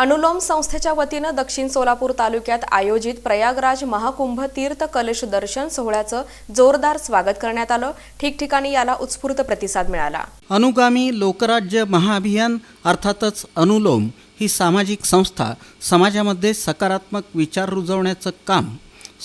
अनुलोम संस्थेच्या वतीनं दक्षिण सोलापूर तालुक्यात आयोजित प्रयागराज महाकुंभ तीर्थ कलश दर्शन सोहळ्याचं जोरदार स्वागत करण्यात आलं. ठिकठिकाणी याला उत्स्फूर्त प्रतिसाद मिळाला. अनुगामी लोकराज्य महाअभियान अर्थातच अनुलोम ही सामाजिक संस्था समाजामध्ये सकारात्मक विचार रुजवण्याचं काम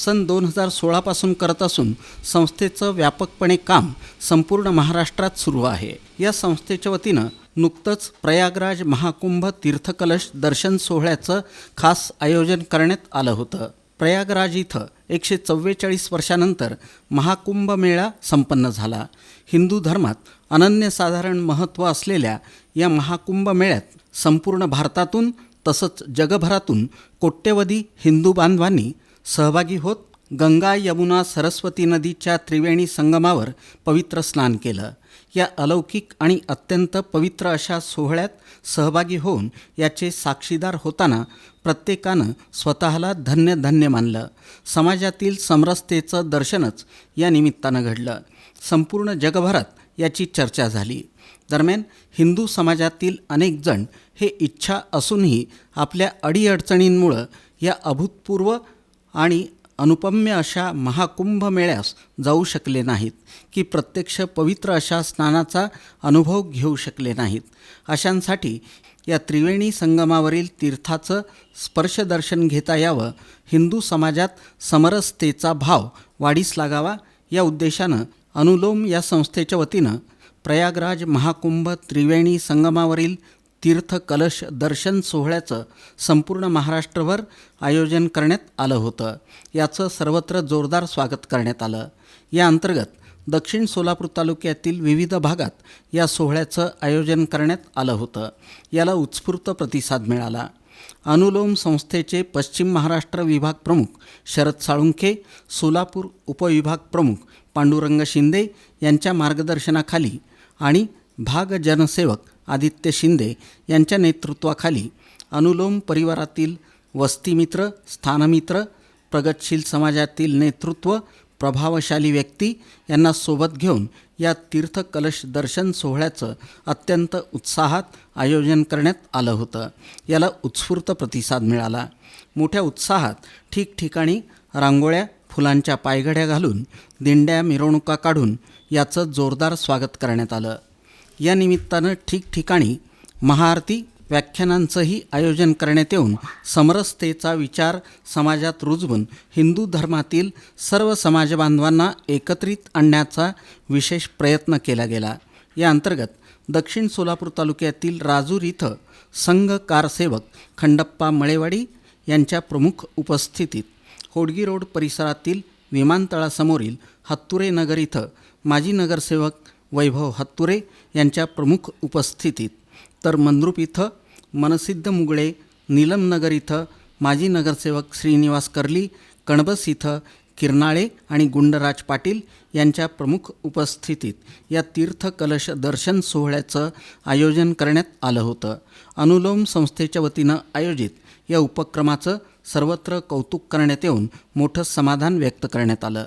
सन दोन हजार सोळापासून करत असून संस्थेचं व्यापकपणे काम संपूर्ण महाराष्ट्रात सुरू आहे. या संस्थेच्या वतीनं नुकतंच प्रयागराज महाकुंभ तीर्थकलश दर्शन सोहळ्याचं खास आयोजन करण्यात आलं होतं. प्रयागराज इथं एकशे चव्वेचाळीस वर्षानंतर महाकुंभ मेळा संपन्न झाला. हिंदू धर्मात अनन्यसाधारण महत्त्व असलेल्या या महाकुंभ मेळ्यात संपूर्ण भारतातून तसंच जगभरातून कोट्यवधी हिंदू बांधवांनी सहभागी होत गंगा यमुना सरस्वती नदीच्या त्रिवेणी संगमावर पवित्र स्नान केलं. या अलौकिक आणि अत्यंत पवित्र अशा सोहळ्यात सहभागी होऊन याचे साक्षीदार होताना प्रत्येकानं स्वतःला धन्य धन्य मानलं. समाजातील समरसतेचं दर्शनच या निमित्तानं घडलं. संपूर्ण जगभरात याची चर्चा झाली. दरम्यान हिंदू समाजातील अनेक जण हे इच्छा असूनही आपल्या अडीअडचणींमुळं या अभूतपूर्व आणि अनुपम्य अशा महाकुंभ मेळ्यास जाऊ शकले नाहीत की प्रत्यक्ष पवित्र अशा स्नानाचा अनुभव घेऊ शकले नाहीत. अशांसाठी या त्रिवेणी संगमावरील तीर्थाचं स्पर्शदर्शन घेता यावं हिंदू समाजात समरसतेचा भाव वाढीस लागावा या उद्देशानं अनुलोम या संस्थेच्या वतीनं प्रयागराज महाकुंभ त्रिवेणी संगमावरील तीर्थ कलश दर्शन सोहळ्याचं संपूर्ण महाराष्ट्रभर आयोजन करण्यात आलं होतं. याचं सर्वत्र जोरदार स्वागत करण्यात आलं. या अंतर्गत दक्षिण सोलापूर तालुक्यातील विविध भागात या सोहळ्याचं आयोजन करण्यात आलं होतं. याला उत्स्फूर्त प्रतिसाद मिळाला. अनुलोम संस्थेचे पश्चिम महाराष्ट्र विभाग प्रमुख शरद साळुंखे सोलापूर उपविभाग प्रमुख पांडुरंग शिंदे यांच्या मार्गदर्शनाखाली आणि भाग जनसेवक आदित्य शिंदे यांच्या नेतृत्वाखाली अनुलोम परिवारातील वस्तीमित्र स्थानमित्र प्रगतशील समाजातील नेतृत्व प्रभावशाली व्यक्ती यांना सोबत घेऊन या तीर्थकलश दर्शन सोहळ्याचं अत्यंत उत्साहात आयोजन करण्यात आलं होतं. याला उत्स्फूर्त प्रतिसाद मिळाला. मोठ्या उत्साहात ठिकठिकाणी रांगोळ्या फुलांच्या पायघड्या घालून दिंड्या मिरवणुका काढून याचं जोरदार स्वागत करण्यात आलं. या निमित्तानं ठिकठिकाणी महाआरती व्याख्यानांचंही आयोजन करण्यात येऊन समरसतेचा विचार समाजात रुजवून हिंदू धर्मातील सर्व समाजबांधवांना एकत्रित आणण्याचा विशेष प्रयत्न केला गेला. या अंतर्गत दक्षिण सोलापूर तालुक्यातील राजूर इथं संघ कारसेवक खंडप्पा मळेवाडी यांच्या प्रमुख उपस्थितीत होडगी रोड परिसरातील विमानतळासमोरील हत्तुरे नगर इथं माजी नगरसेवक वैभव हत्तुरे यांच्या प्रमुख उपस्थितीत. तर मंद्रुप इथं मनसिद्ध मुगळे नीलमनगर इथं माजी नगरसेवक श्रीनिवास कर्ली कणबस इथं किरनाळे आणि गुंडराज पाटील यांच्या प्रमुख उपस्थितीत या तीर्थकलश दर्शन सोहळ्याचं आयोजन करण्यात आलं होतं. अनुलोम संस्थेच्या वतीनं आयोजित या उपक्रमाचं सर्वत्र कौतुक करण्यात येऊन मोठं समाधान व्यक्त करण्यात आलं.